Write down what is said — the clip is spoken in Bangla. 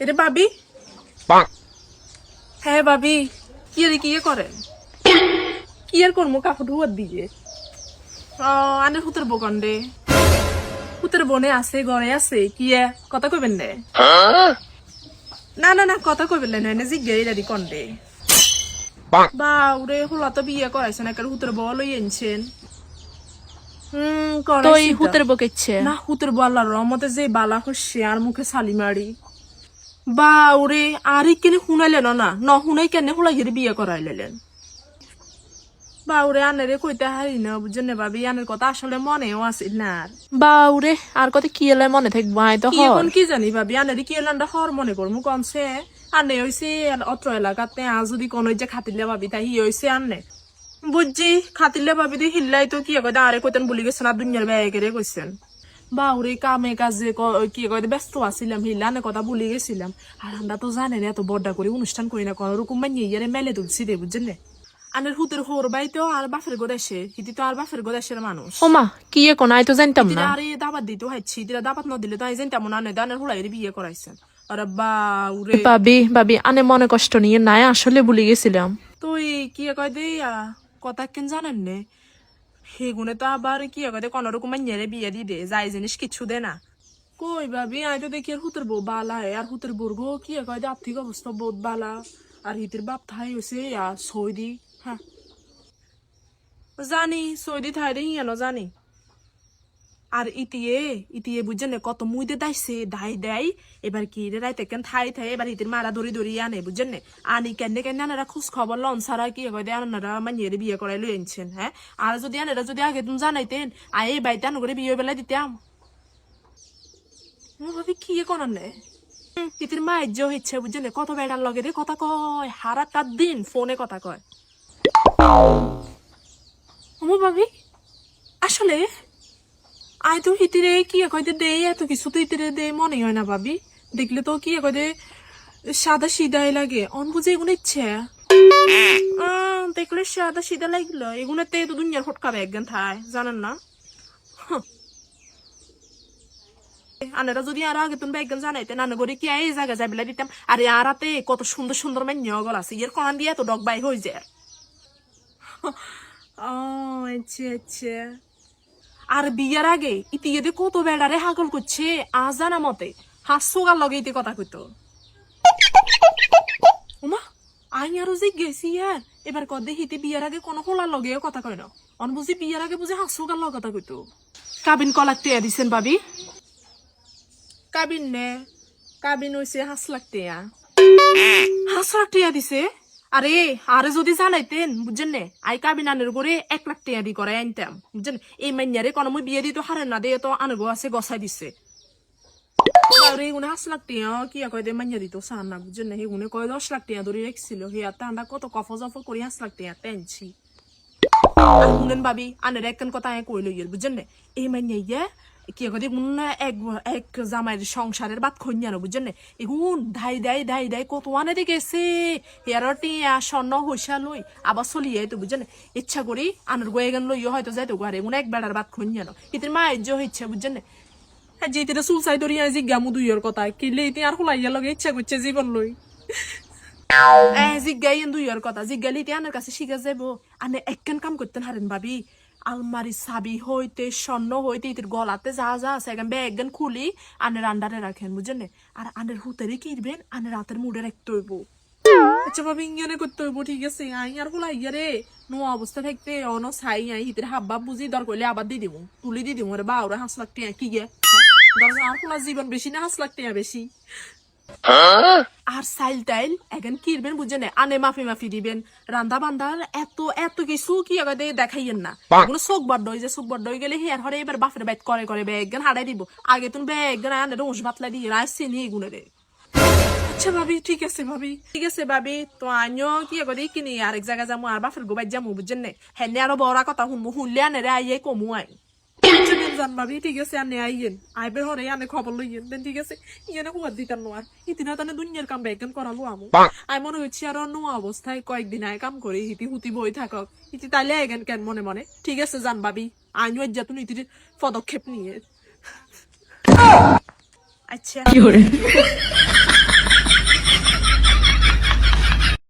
এটা ভাবি হ্যাঁ ভাবি কি আর কি করেন কি আর করব কাপড় ধুয়ার দিয়ে ও আনে হুতের বকন্ডে হুতের বনে আছে ঘরে আছে। কি কথা কইবেন নে? না না না কথা কইবেন না এনে জিজ্ঞে দাদি কন্ডে। বা উরে হলা তো বিয়ে করাইছেন একের হুতের বউ লই আনছেন হুম তো এই করাইছি তো। হুতের বকেচ্ছে না হুতের বাল্লার রহমতে যে বালা হচ্ছে আর মুখে সালি মারি। বা ওরে আর কেনে শুনাইলেন না? ন শুনাই কেনে হুলাই গিয়ে বিয়ে করাইলেন বা ওরে আনেরে কইতে হারি না বুঝছেন ভাবি আনের কথা আসলে মনেও আছিল না আর। বাউরে আর কত কি এলাই মনে থাকব আই তো কি এখন কি জানি ভাবি আনেরে কি এলান্ডা হর মনে করমু কমছে। আনে হইছে অত্র এলাকাতে আ যদি কোন যে খাতিলে ভাবি তাই হইছে আনে। বুঝছি খাতিলে ভাবি দি হিল্লাই তো কি কয় আরে কইতেন বলি গেছেন আর দুনিয়ার ব্যাগেরে কইছেন। বাউরে কামে কাজে ক- কয় ব্যস্ত আছিলাম হিল্লানে কথা ভুলে গেছিলাম। আর আমরা তো জানেন এত বড়টা করে অনুষ্ঠান করি না কোন রকম ইয়ারে মেলে তুলছি দে বুঝছেন না? আনের হুতের হোর বাইতো আর বাফের গোদেশে হিতি তো আর বাফের গোদেশের মানুষ। ওমা কি এখন আই তো জানতাম না। আরে দাবাত দিতে হাইছি দিলা দাবাত ন দিলে তো আই জানতাম না নে দানের হুলাই বিয়ে করাইছেন আরে বা উরে ভাবি ভাবি আনে মনে কষ্ট নিয়ে নাই আসলে ভুলে গেছিলাম। তুই কি কয় দে কথা কেন জানেন নে? সেগুনে তো আবার কি কয় কোনো রকম মাইয়ারে বিয়ে দি দে যাই জিনিস কিছু দে না কই ভাবি আই তো দেখি আর হুতের বউ বালা আর হুতের গো কি কয় দে আর্থিক অবস্থা বহুত বালা আর হিতের বাপ থাই হয়েছে সৌদি হ্যাঁ জানি সৌদি থাই দে হিয়ানো জানি আর ইতিয়ে ইতিয়ে বুঝছেন কত মুইদে দাইছে দাই দেয় এবার কি রে রাইতে কেন থাই থাই এবার ইতির মারা ধরি ধরি আনে বুঝছেন না? আনি কেন কেন আনারা খোঁজ খবর লন সারা কি কয় দে আনারা মানিয়ে বিয়ে করাই লই আনছেন হ্যাঁ? আর যদি আনারা যদি আগে তুমি জানাইতেন আই এই বাড়িতে আনো করে বিয়ে বেলা দিতাম। ভাবি কি করার নে? ইতির মায়ের যে হচ্ছে বুঝছেন না, কত বেড়ার লগে রে কথা কয় হারাটা দিন ফোনে কথা কয়। ভাবি আসলে আই তো হিতিরে কি কইতে দে এত কিছু তো হিতিরে দে মনে হয় না ভাবি। দেখলে তো কি কইতে সাদা সিধাই লাগে। অন বুঝে এগুলো ইচ্ছে? দেখলে সাদা সিধা লাগল। এগুলোতে তো দুনিয়ার ফটকাবে একজন থায়, জানেন না। আনারা যদি আর আগে তুমি একজন জানাইতে, নানা করে কি এই জায়গা যাবিলা দিতাম? আরে আর হাতে কত সুন্দর সুন্দর মান্য গল আছে। এর কনান দিয়ে তো ডগ বাই হয়ে যায় ও আচ্ছা আচ্ছা আর বিয়ার আগে ইতিয়েতে কত বেড়ারে হাগল করছে আজ জানা মতে হাসুগার লগে ইতি কথা কইতো। উমা, আই আরও যে গেছি আর এবার কদে হিতে বিয়ার আগে কোনো হোলার লগে কথা কয় না। অন বুঝি বিয়ার আগে বুঝি হাসুগার লগে কথা কইতো। কাবিন কলাক টিয়া দিছেন ভাবি কাবিন নে, কাবিন হইছে হাঁস লাখ টিয়া হাঁস লাখ টিয়া দিছে? আরে আরে যদি জানাইতেন, বুঝছেন? নে আই কাবিন আনের করে এক লাখ টিয়া দি করে আনতাম, বুঝছেন? এই মাইয়ারে কোনো মই বিয়ে দিতে হারে না দিয়ে তো আনগো আছে গসাই দিছে। আরে হাঁস লাখ টিয়া, কি কয় দে মাইয়া দিত সার না, বুঝছেন? না এগুনে কয় দশ লাখ টিয়া ধরে রেখছিল হিয়া তা কত কফ জফ করে হাঁস লাখ টিয়া টেনছি। আর শুনেন ভাবি, আনের একখান কথা কই লইয়ের, বুঝছেন? এই মাইয়া ইয়ে কি কয় মুন এক এক জামাইয়ের সংসারের বাদ খঞ্জানো বুঝছেন না? এগুন ধাই দাই ধাই দাই কত আনে দি গেছে। হেয়ার টিয়া স্বর্ণ হইসা লই আবার চলিয়ে তো বুঝছেন ইচ্ছা করি আনের গয়ে গান লইও হয়তো যাইতো ঘরে এগুন এক বেড়ার বাদ খঞ্জানো ইতির মায়ের যে হইছে বুঝছেন না? হ্যাঁ যে তিরা সুসাইড করি আজ জিজ্ঞামু দুইয়ের কথা কিলে ইতি আর হুলাইয়া লগে ইচ্ছা করছে জীবন লই। জিজ্ঞাই দুইয়ের কথা জিজ্ঞালি ইতি আনের কাছে শিখা যাব আনে একখান কাম করতেন হারেন ভাবি। আলমারি চাবি হইতে, স্বর্ণ হইতে, ইতির গলাতে যা যা আছে একখান ব্যাগ খুলি, আনের আন্ডারে রাখেন, বুঝছেন নে? আর আনের হুতারে কিনবেন আনের রাতের মুডে রাখতে হইব। আচ্ছা ভাবি ইঙ্গানে করতে হইব, ঠিক আছে। আই, আর হুলাইয়া রে, নো অবস্থা থাকতে অন সাই আই, হিতের হাব্বা বুঝি, দর কইলে আবার দি দিমু, তুলি দি দিমু রে বাউরে, হাঁস লাগতে কি গে? দরজা আর কোন জীবন বেশি না, হাঁস লাগতে বেশি। আর সাইল টাইল এখন কিরবেন বুঝছেন আনে মাফি মাফি দিবেন। রান্দা বান্দা এত এত কিছু কি আগে দেখাইয়েন না। কোনো চোখ বড্ড হয়ে যে চোখ বড্ড হয়ে গেলে হেয়ার হরে এবার বাফের বাইত করে করে ব্যাগ হারাই দিব। আগে তুমি ব্যাগ আনে রোজ ভাতলা দিয়ে রাইসে নিয়ে এগুলো রে। আচ্ছা ভাবি ঠিক আছে ভাবি। ঠিক আছে ভাবি তো আমিও কি করে কিনি আরেক জায়গা যাব আর বাফের গোবাই যাব বুঝছেন নে। হেনে আরও বড় কথা শুনব শুনলে আনে রে আইয়ে কমু আই। আচ্ছা, দেন জান ভাবি ঠিক আছে আনে আইয়েন। আইবে হরে আনে খবর লইয়েন। দেন ঠিক আছে ইয়ানে কুয়ার দিতাম নোয়ার। ইতিনা তানে দুনিয়ার কাম বেগন করালো আমু। আই মনে হচ্ছে আর অন্য অবস্থায় কয়েকদিন আয় কাম করে হিতি হুতি বই থাকক। ইতি তাইলে এগেন কেন মনে মনে? ঠিক আছে জান ভাবি আইনু যাতুন ইতির পদক্ষেপ নিয়ে। আচ্ছা